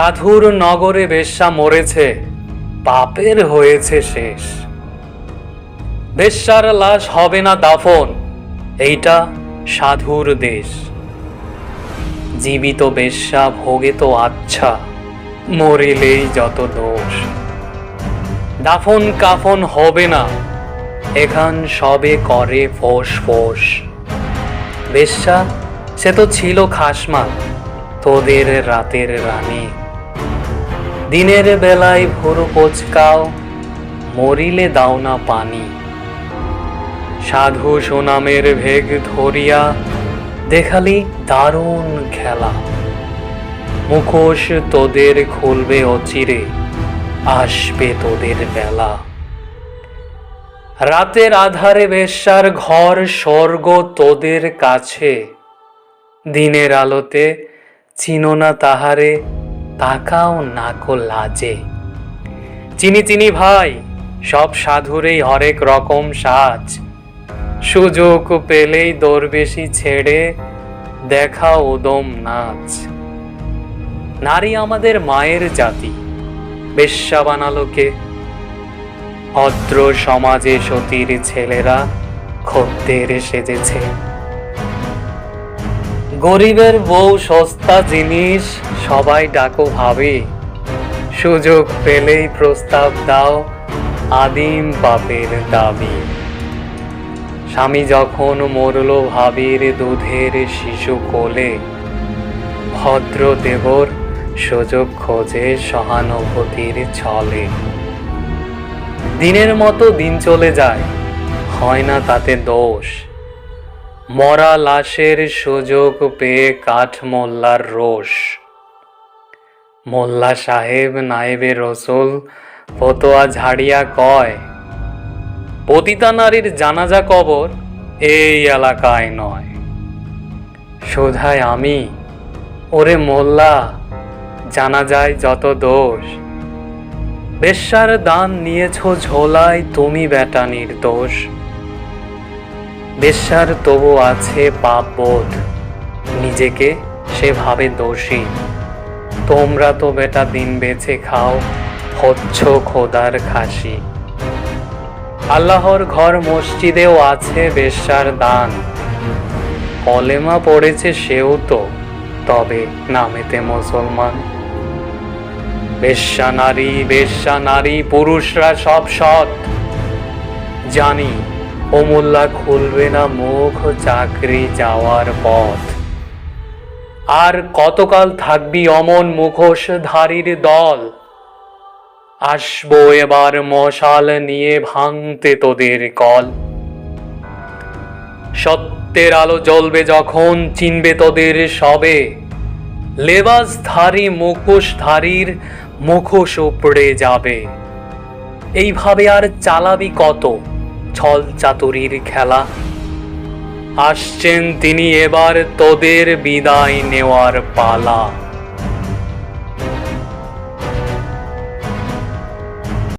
সাধুর নগরে বেশ্যা মরেছে, পাপের হয়েছে শেষ। বেশ্যার লাশ হবে না দাফন, এইটা সাধুর দেশ। জীবিত বেশ্যা ভোগে তো আচ্ছা মরিলেই যত দোষ। দাফন কাফন হবে না, এখান সবে করে ফোস ফোস। বেশ্যা, সে তো ছিল খাসমা তোদের রাতের রানী। দিনের বেলায় ভোর পচকাও মরিলে দাও না পানি। সাধু সুনামের ভেগ ধরিয়া দেখালি দারুণ খেলা। মুখোশ তোদের খুলবে অচিরে, আসবে তোদের বেলা। রাতের আধারে বেশ্যার ঘর, স্বর্গ তোদের কাছে। দিনের আলোতে চিনো না তাহারে তাকাও নাকো লাজে। চিনি চিনি ভাই, সব সাধুরেই হরেক রকম সাজ। সুযোগ পেলেই দরবেশি ছেড়ে দেখা উদম নাচ। নারী আমাদের মায়ের জাতি, বেশ্যা বানালোকে ভদ্র সমাজে সতীর ছেলেরা খদ্দের সেজেছে। গরিবের বউ সস্তা জিনিস সবাই ডাকো ভাবে। সুযোগ পেলেই প্রস্তাব দাও আদিম পাপের দাবি। স্বামী যখন মরল ভাবির দুধের শিশু কোলে, ভদ্র দেবর সুযোগ খোঁজে সহানুভূতির ছলে। দিনের মতো দিন চলে যায়, হয় না তাতে দোষ। মরা লাশের সুযোগ পেয়ে কাঠ মোল্লার রোষ। মোল্লা সাহেব নায়েবে রসুল, ফতোয়া ঝাড়িয়া কয়, পতিতা নারীর জানাজা কবর এই এলাকায় নয়। সোধায় আমি, ওরে মোল্লা জানা যায় যত দোষ। বেশ্যার দান নিয়েছ ঝোলায় তুমি বেটা নির্দোষ। বেশ্যার তবু আছে পাপ বোধ নিজেকে সে ভাবে দোষী। তোমরা তো বেটা দিন বেছে খাও, হচ্ছ খোদার খাসি। আল্লাহর ঘর মসজিদেও আছে বেশ্যার দান। কলেমা পড়েছে সেও তো, তবে নামেতে মুসলমান। বেশ্যা নারী বেশ্যা নারী, পুরুষরা সব সৎ। জানি অমূল্যা খুলবে না মুখ চাকরি যাওয়ার পথ। আর কতকাল থাকবি অমন মুখোশধারীর দল? আসব এবার মশাল নিয়ে ভাঙতে তোদের কল। সত্যের আলো জ্বলবে যখন চিনবে তোদের সবে। লেবাসধারী মুখোশধারীর মুখোশ উপড়ে যাবে। এইভাবে আর চালাবি কত? ছল চাতুরির খেলা। আসছেন তিনি এবার তোদের বিদায় নেওয়ার পালা।